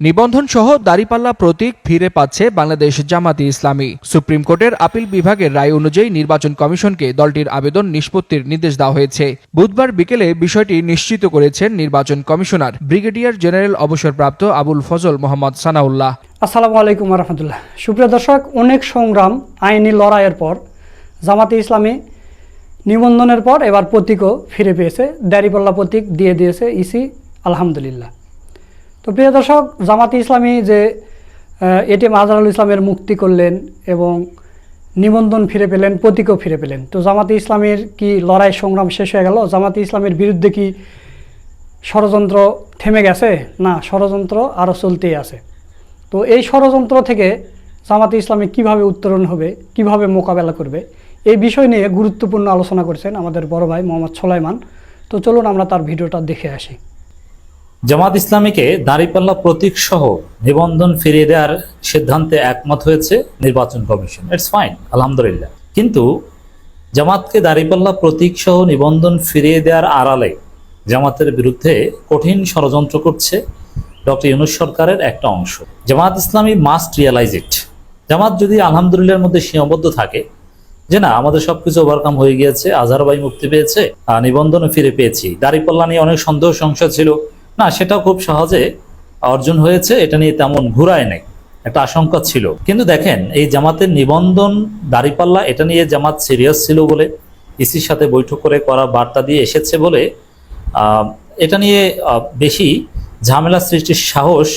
নিবন্ধন সহ দাড়িপাল্লা প্রতীক ফিরে পাচ্ছে বাংলাদেশ জামাতি ইসলামী। সুপ্রিম কোর্টের আপিল বিভাগের রায় অনুযায়ী নির্বাচন কমিশনকে দলটির আবেদন নিষ্পত্তির নির্দেশ দেওয়া হয়েছে। বুধবার বিকেলে বিষয়টি নিশ্চিত করেছেন নির্বাচন কমিশনার ব্রিগেডিয়ার জেনারেল অবসরপ্রাপ্ত আবুল ফজল মোহাম্মদ সানাউল্লাহ। আসসালামু আলাইকুম রহমতুল্লাহ। সুপ্রিয় দর্শক, অনেক সংগ্রাম আইনি লড়াইয়ের পর জামাতি ইসলামী নিবন্ধনের পর এবার প্রতীকও ফিরে পেয়েছে। দাড়িপাল্লা প্রতীক দিয়ে দিয়েছে ইসি, আলহামদুলিল্লাহ। তো প্রিয় দর্শক, জামাতে ইসলামী যে এটিএম আজহারুল ইসলামের মুক্তি করলেন এবং নিবন্ধন ফিরে পেলেন, প্রতীকও ফিরে পেলেন। তো জামাতে ইসলামের কি লড়াই সংগ্রাম শেষ হয়ে গেল? জামাতে ইসলামের বিরুদ্ধে কি ষড়যন্ত্র থেমে গেছে? না, ষড়যন্ত্র আরও চলতেই আছে। তো এই ষড়যন্ত্র থেকে জামাতে ইসলামী কীভাবে উত্তরণ হবে, কীভাবে মোকাবেলা করবে, এই বিষয় নিয়ে গুরুত্বপূর্ণ আলোচনা করেছেন আমাদের বড় ভাই মোহাম্মদ সোলাইমান। তো চলুন আমরা তার ভিডিওটা দেখে আসি। জামাত ইসলামীকে দাঁড়িপাল্লা প্রতীক সহ নিবন্ধন ফিরিয়ে দেওয়ার সিদ্ধান্তে একমত হয়েছে নির্বাচন কমিশন। ইটস ফাইন আলহামদুলিল্লাহ। কিন্তু জামাতকে দাঁড়িপাল্লা প্রতীক সহ নিবন্ধন ফিরিয়ে দেওয়ার আড়ালে জামাতের বিরুদ্ধে কঠিন ষড়যন্ত্র করছে ডক্টর ইউনুস সরকারের একটা অংশ। জামাত ইসলামী মাস্ট রিয়েলাইজ ইট জামাত যদি আলহামদুলিল্লাহর মধ্যে সীমাবদ্ধ থাকে যে না, আমাদের সবকিছু ওভারকাম হয়ে গিয়েছে, আজহার ভাই মুক্তি পেয়েছে নিবন্ধনে ফিরে পেয়েছি, দাঁড়িপাল্লা নিয়ে অনেক সন্দেহ সংশয় ছিল না, সেটাও খুব সহজে অর্জন হয়েছে, এটা নিয়ে তেমন ঘুরায় নেই। একটা আশঙ্কা ছিল। কিন্তু দেখেন, এই জামাতের নিবন্ধন দাঁড়িপাল্লা, এটা নিয়ে জামাত সিরিয়াস ছিল বলে, ইসির সাথে বৈঠক করে করা বার্তা দিয়ে এসেছে বলে এটা নিয়ে বেশি ঝামেলা সৃষ্টির সাহস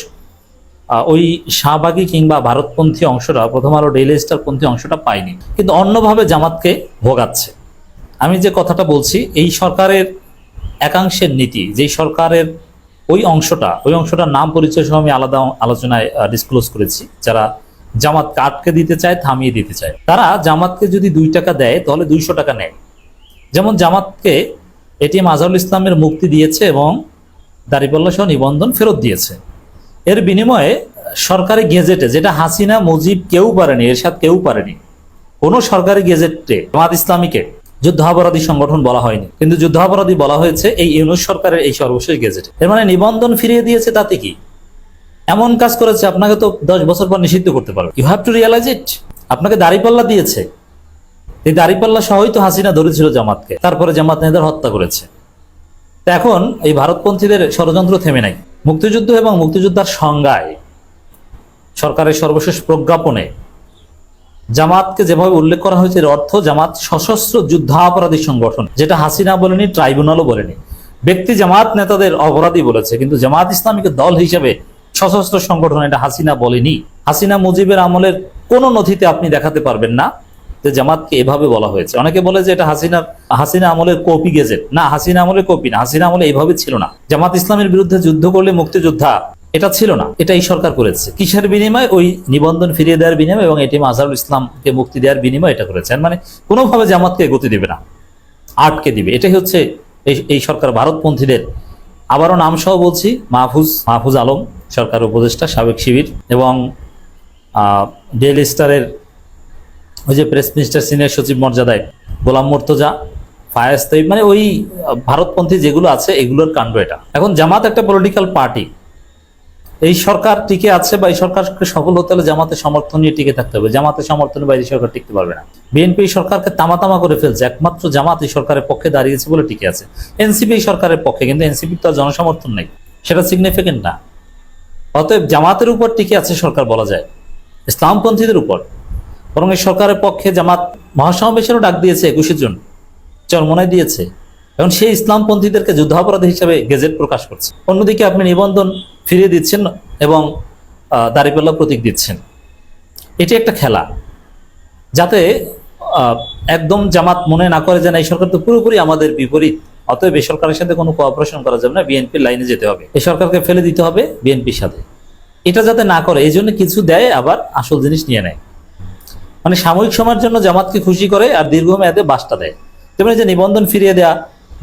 ওই শাহবাগী কিংবা ভারতপন্থী অংশটা প্রথম আলো ডেইলি স্টারপন্থী অংশটা পায়নি। কিন্তু অন্যভাবে জামাতকে ভোগাচ্ছে। আমি যে কথাটা বলছি, এই সরকারের একাংশের নীতি, যেই সরকারের ওই অংশটা, ওই অংশটার নাম পরিচয় সহ আমি আলাদা আলোচনায় ডিসক্লোজ করেছি। যারা জামাত আটকে দিতে চায়, থামিয়ে দিতে চায়। তারা জামাতকে যদি দুই টাকা দেয়, তাহলে দুইশো টাকা নেয়। যেমন জামাতকে এটিএম আজহারুল ইসলামের মুক্তি দিয়েছে এবং দাঁড়িপাল্লা সহ নিবন্ধন ফেরত দিয়েছে। এর বিনিময়ে সরকারি গেজেটে, যেটা হাসিনা, মুজিব কেউ পারেনি, এরশাদ কেউ পারেনি, কোনো সরকারি গেজেটে, জামাত ইসলামীকে যুদ্ধাপরাধী সংগঠন বলা হয়নি। কিন্তু যুদ্ধাপরাধী বলা হয়েছে এই ইউনুস সরকারের এই সর্বশেষ গেজেটে। এর মানে নিবন্ধন ফিরিয়ে দিয়েছে তাতে কি? এমন কাজ করেছে, আপনাকে তো দশ বছর পর নিষিদ্ধ করতে পারবে। You have to realize it আপনাকে দাড়িপাল্লা দিয়েছে। এই দাড়িপাল্লা সহই তো হাসিনা ধরেছিল জামাতকে। তারপরে জামাত নেতার হত্যা করেছে। এখন এই ভারতপন্থীদের ষড়যন্ত্র থেমে নাই। মুক্তিযুদ্ধ এবং মুক্তিযোদ্ধার সংজ্ঞায় সরকারের সর্বশেষ প্রজ্ঞাপনে জামাতকে যেভাবে উল্লেখ করা হয়েছে এর অর্থ জামাত সশস্ত্র যুদ্ধাপরাধী সংগঠন, যেটা হাসিনা বলেনি, ট্রাইব্যুনালও বলেনি। ব্যক্তি জামাত নেতাদের অপরাধী বলেছে, কিন্তু জামাত ইসলামীকে দল হিসেবে সশস্ত্র সংগঠন এটা হাসিনা বলেনি। হাসিনা মুজিবের আমলের কোনো নথিতে আপনি দেখাতে পারবেন না যে জামাতকে এভাবে বলা হয়েছে। অনেকে বলে যে এটা হাসিনার, হাসিনা আমলের কপি গেজেট। না, হাসিনা আমলের কপি না, হাসিনা আমলে এইভাবে ছিল না। জামাত ইসলামের বিরুদ্ধে যুদ্ধ করলে মুক্তিযোদ্ধা এটা ছিল না এটা এই সরকার করেছে। কিসের বিনিময়ে? ওই নিবন্ধন ফিরিয়ে দেওয়ার বিনিময় এবং এটি আজহারুল ইসলামকে মুক্তি দেওয়ার বিনিময় এটা করেছে। মানে কোনোভাবে জামাতকে গতি দেবে না, আটকে দিবে। এটাই হচ্ছে এই- এই সরকার ভারতপন্থীদের। আবারও নাম সহ বলছি, মাহফুজ মাহফুজ আলম, সরকার উপদেষ্টা, সাবেক শিবির এবং ডেল স্টারের ওই যে প্রেস মিনিস্টার, সিনিয়র সচিব মর্যাদায় গোলাম মোর্তজা, ফায়াজ তৈব মানে ওই ভারতপন্থী যেগুলো আছে, এগুলোর কাণ্ড এটা। এখন জামাত একটা পলিটিক্যাল পার্টি এই সরকার টিকে আছে বা এই সরকারকে সফল হতে হলে জামাতের সমর্থন নিয়ে টিকে থাকতে হবে। জামাতের সমর্থনে বাইরে সরকার টিকতে পারবে না। বিএনপি সরকারকে তামা তামা করে ফেলছে। একমাত্র জামাত এই সরকারের পক্ষে দাঁড়িয়েছে বলে টিকে আছে। এনসিপি সরকারের পক্ষে, কিন্তু এনসিপির তো জনসমর্থন নেই। সেটা সিগনিফিকেন্ট না। অতএব জামাতের উপর টিকে আছে সরকার বলা যায়। ইসলামপন্থীদের উপর। বরং এই সরকারের পক্ষে জামাত মহাসমাবেশেরও ডাক দিয়েছে একুশে জুন। চরমনায় দিয়েছে। এখন সেই ইসলামপন্থীদেরকে যুদ্ধাপরাধী হিসাবে গেজেট প্রকাশ করছে। অন্যদিকে আপনি নিবন্ধন ফিরিয়ে দিচ্ছেন এবং দাঁড়িপাল্লা প্রতীক দিচ্ছেন। এটি একটা খেলা। যাতে একদম জামাত মনে না করে যে না, এই সরকার তো পুরোপুরি আমাদের বিপরীত, অতএব এই সরকারের সাথে কোনো কোঅপারেশন করা যাবে না বিএনপির লাইনে যেতে হবে। এই সরকারকে ফেলে দিতে হবে বিএনপির সাথে। এটা যাতে না করে, এই জন্য কিছু দেয়, আবার আসল জিনিস নিয়ে নেয়। মানে সাময়িক সময়ের জন্য জামাতকে খুশি করে আর দীর্ঘমেয়াদে বাসটা দেয়। তেমনি যে নিবন্ধন ফিরিয়ে দেওয়া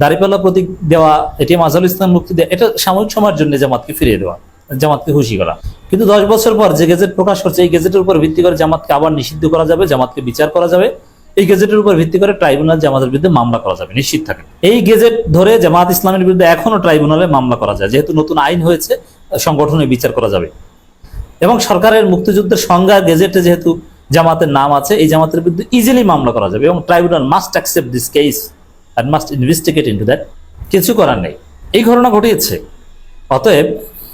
দাঁড়িপাল্লা প্রতীক দেওয়া, এটি আজহারুল ইসলাম মুক্তি দেওয়া, এটা সাময়িক সময়ের জন্য জামাতকে ফিরিয়ে দেওয়া, জামাতকে খুশি করা। কিন্তু দশ বছর পর যে গেজেট প্রকাশ করছে, এই গেজেটের উপর ভিত্তি করে জামাতকে আবার নিষিদ্ধ করা যাবে, জামাতকে বিচার করা যাবে। এই গেজেটের উপর ভিত্তি করে ট্রাইব্যুনাল জামাতের বিরুদ্ধে মামলা করা যাবে, নিশ্চিত থাকে। এই গেজেট ধরে জামাত ইসলামের বিরুদ্ধে এখনও ট্রাইব্যুনালে মামলা করা যায়, যেহেতু নতুন আইন হয়েছে, সংগঠনে বিচার করা যাবে। এবং সরকারের মুক্তিযুদ্ধের সংজ্ঞা, গেজেটে যেহেতু জামাতের নাম আছে, এই জামাতের বিরুদ্ধে ইজিলি মামলা করা যাবে এবং tribunal must accept this case and must investigate into that কিছু করার নেই। এই ঘটনা ঘটিয়েছে। অতএব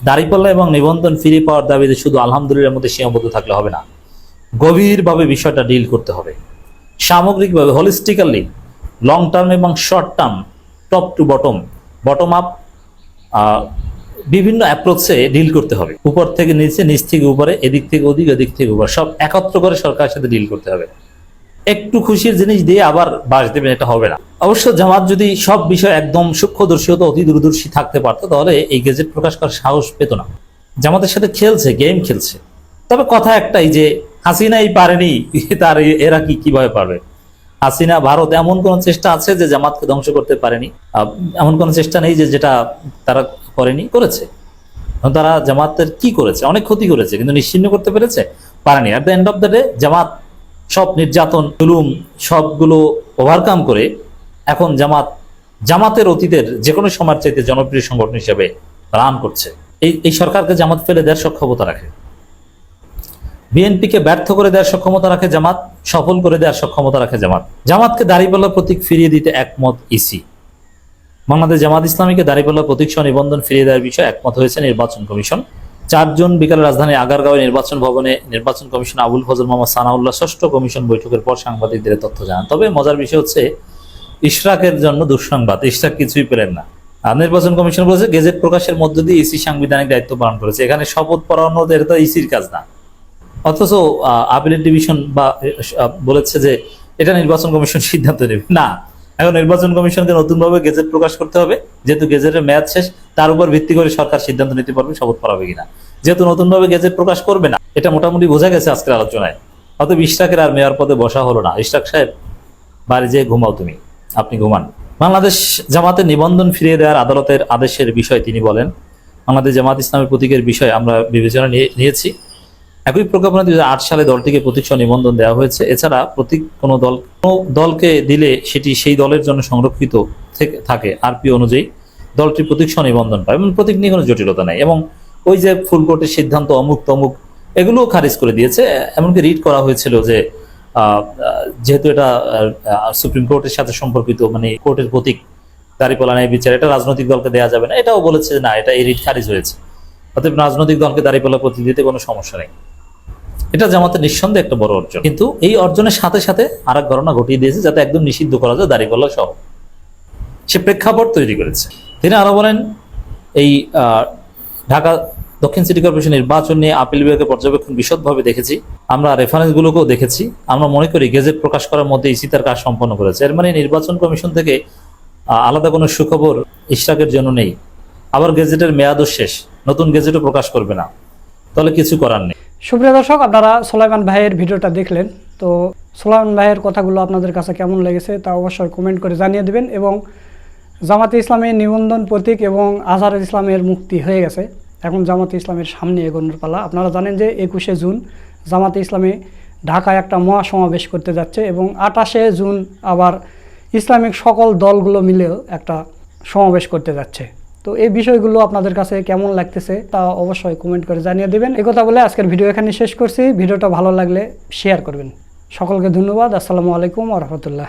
দাঁড়িপাল্লা এবং নিবন্ধন ফিরে পাওয়ার দাবিতে শুধু আলহামদুলিল্লাহর মধ্যে সীমাবদ্ধ থাকলে হবে না, গভীরভাবে বিষয়টা ডিল করতে হবে। সামগ্রিকভাবে হলিস্টিক্যালি লং টার্ম এবং short term top to bottom bottom up বিভিন্ন অ্যাপ্রোচে ডিল করতে হবে। উপর থেকে নিচে, নিচ থেকে উপরে, এদিক থেকে ওদিক এদিক থেকে উপর, সব একত্র করে সরকারের সাথে ডিল করতে হবে। একটু খুশির জিনিস দিয়ে আবার বাস দেবেন, এটা হবে না। অবশ্য জামাত যদি সব বিষয় একদম সূক্ষ্মদর্শী হতো, অতি দূরদর্শী থাকতে পারতো, তাহলে এই গেজেট প্রকাশ করার সাহস পেত না। জামাতের সাথে খেলছে গেম খেলছে। তবে কথা একটাই যে, হাসিনাই পারেনি, তার এরা কি কীভাবে পারবে? হাসিনা, ভারত এমন কোন চেষ্টা আছে যে জামাতকে ধ্বংস করতে পারেনি? এমন কোন চেষ্টা নেই যে যেটা তারা করেনি, করেছে। তারা জামাতের কি করেছে? অনেক ক্ষতি করেছে, কিন্তু নিশ্চিন্ন করতে পেরেছে, পারেনি। At the end of the day Jamaat সব নির্যাতন, জুলুম, সবগুলো ওভারকাম করে এখন জামাত, জামাতের অতীতের যে কোনো সময়ের চাইতে জনপ্রিয় সংগঠন হিসেবে রান করছে। এই এই সরকারকে জামাত ফেলে দেওয়ার সক্ষমতা রাখে। বিএনপিকে ব্যর্থ করে দেওয়ার সক্ষমতা রাখে জামাত, সফল করে দেওয়ার সক্ষমতা রাখে জামাত। জামাতকে দাঁড়িপাল্লা প্রতীক ফিরিয়ে দিতে একমত ইসি। বাংলাদেশ জামাত ইসলামীকে দাঁড়িপাল্লা প্রতীক সহ নিবন্ধন ফিরিয়ে দেওয়ার বিষয়ে একমত হয়েছে নির্বাচন কমিশন। চারজন বিকালে রাজধানী আগারগাঁও নির্বাচন ভবনে নির্বাচন কমিশন আবুল ফজল মোহাম্মদ সানাউল্লাহ ষষ্ঠ কমিশন বৈঠকের পর সাংবাদিকদের তথ্য জানান। তবে মজার বিষয় হচ্ছে ইশরাকের জন্য দুঃসংবাদ। ইশরাক কিছুই পেলেন না। আর নির্বাচন কমিশন বলেছে, গেজেট প্রকাশের মধ্য দিয়ে ইসি সাংবিধানিক দায়িত্ব পালন করেছে। এখানে শপথ পড়ানো এটা ইসির কাজ না। অথচ আপিলের ডিভিশন বা বলেছে যে, এটা নির্বাচন কমিশন সিদ্ধান্ত নেবে। না, এখন নির্বাচন কমিশনকে নতুনভাবে গেজেট প্রকাশ করতে হবে। যেহেতু গেজেটের মেয়াদ শেষ, তার উপর ভিত্তি করে সরকার সিদ্ধান্ত নিতে পারবে, শপথ পড়াবে কিনা। যেহেতু নতুনভাবে গেজেট প্রকাশ করবে না, এটা মোটামুটি বোঝা গেছে আজকের আলোচনায়। অত ইশরাকের আর মেয়র পদে বসা হলো না। ইশরাক সাহেব, বাড়ি যেয়ে ঘুমাও তুমি। আপনি ঘুমান। বাংলাদেশ জামাতের নিবন্ধন ফিরিয়ে দেওয়ার আদালতের আদেশের বিষয় তিনি বলেন। বাংলাদেশ জামাত ইসলামের প্রতীকের বিষয় আমরা বিবেচনা নিয়ে- নিয়েছি। একই প্রজ্ঞাপনে দুই সালে দলটিকে প্রতীক সহ নিবন্ধন দেওয়া হয়েছে। এছাড়া প্রতীক কোনো দল, কোনো দলকে দিলে সেটি সেই দলের জন্য সংরক্ষিত থেকে, থাকে আরপি অনুযায়ী দলটি প্রতীক সহ নিবন্ধন পায়। এবং প্রতীক নিয়ে কোনো জটিলতা নাই। এবং ওই যে ফুলকোর্টের সিদ্ধান্ত অমুক তমুক, এগুলোও খারিজ করে দিয়েছে। এমনকি রিড করা হয়েছিল যে যেহেতু এটা সুপ্রিম কোর্টের সাথে সম্পর্কিত মানে কোর্টের প্রতীক, দাঁড়িপাল্লা নেয় বিচার, এটা রাজনৈতিক দলকে দেওয়া যাবে না। এটাও বলেছে না, এটা এই রিট খারিজ হয়েছে। অতএব রাজনৈতিক দলকে দাঁড়িপাল্লা প্রতীক দিতে কোনো সমস্যা নেই। এটা জামাতের নিঃসন্দেহে একটা বড় অর্জন। কিন্তু এই অর্জনের সাথে সাথে আর এক ঘটনা ঘটিয়ে দিয়েছে, যাতে একদম নিষিদ্ধ করা যায় দাঁড়িপাল্লা সহ। সে প্রেক্ষাপট তৈরি করেছে। তিনি আরও বলেন, এই ঢাকা দক্ষিণ সিটি কর্পোরেশন নির্বাচন নিয়ে আপিল বিভাগের পর্যবেক্ষণ বিশদভাবে দেখেছি। আমরা রেফারেন্সগুলোকেও দেখেছি। আমরা মনে করি গেজেট প্রকাশ করার মধ্যে ইসি তার কাজ সম্পন্ন করেছে। এর মানে নির্বাচন কমিশন থেকে আলাদা কোনো সুখবর ইশরাকের জন্য নেই। আবার গেজেটের মেয়াদও শেষ। নতুন গেজেটও প্রকাশ করবে না। তাহলে কিছু করার নেই। সুপ্রিয় দর্শক, আপনারা সোলাইমান ভাইয়ের ভিডিওটা দেখলেন। তো সোলাইমান ভাইয়ের কথাগুলো আপনাদের কাছে কেমন লেগেছে তা অবশ্যই কমেন্ট করে জানিয়ে দেবেন এবং জামাতে ইসলামের নিবন্ধন প্রতীক এবং আজহার ইসলামের মুক্তি হয়ে গেছে। এখন জামাতে ইসলামের সামনে এগোনোর পালা। আপনারা জানেন যে একুশে জুন জামাতে ইসলামে ঢাকায় একটা মহাসমাবেশ করতে যাচ্ছে এবং আঠাশে জুন আবার ইসলামিক সকল দলগুলো মিলেও একটা সমাবেশ করতে যাচ্ছে। তো এই বিষয়গুলো আপনাদের কাছে কেমন লাগতেছে তা অবশ্যই কমেন্ট করে জানিয়ে দেবেন। কথা বলে আজকের ভিডিও এখানে শেষ করছি। ভিডিওটা ভালো লাগলে শেয়ার করবেন। সকলকে ধন্যবাদ। আসসালামু আলাইকুম রহমতুল্লাহ।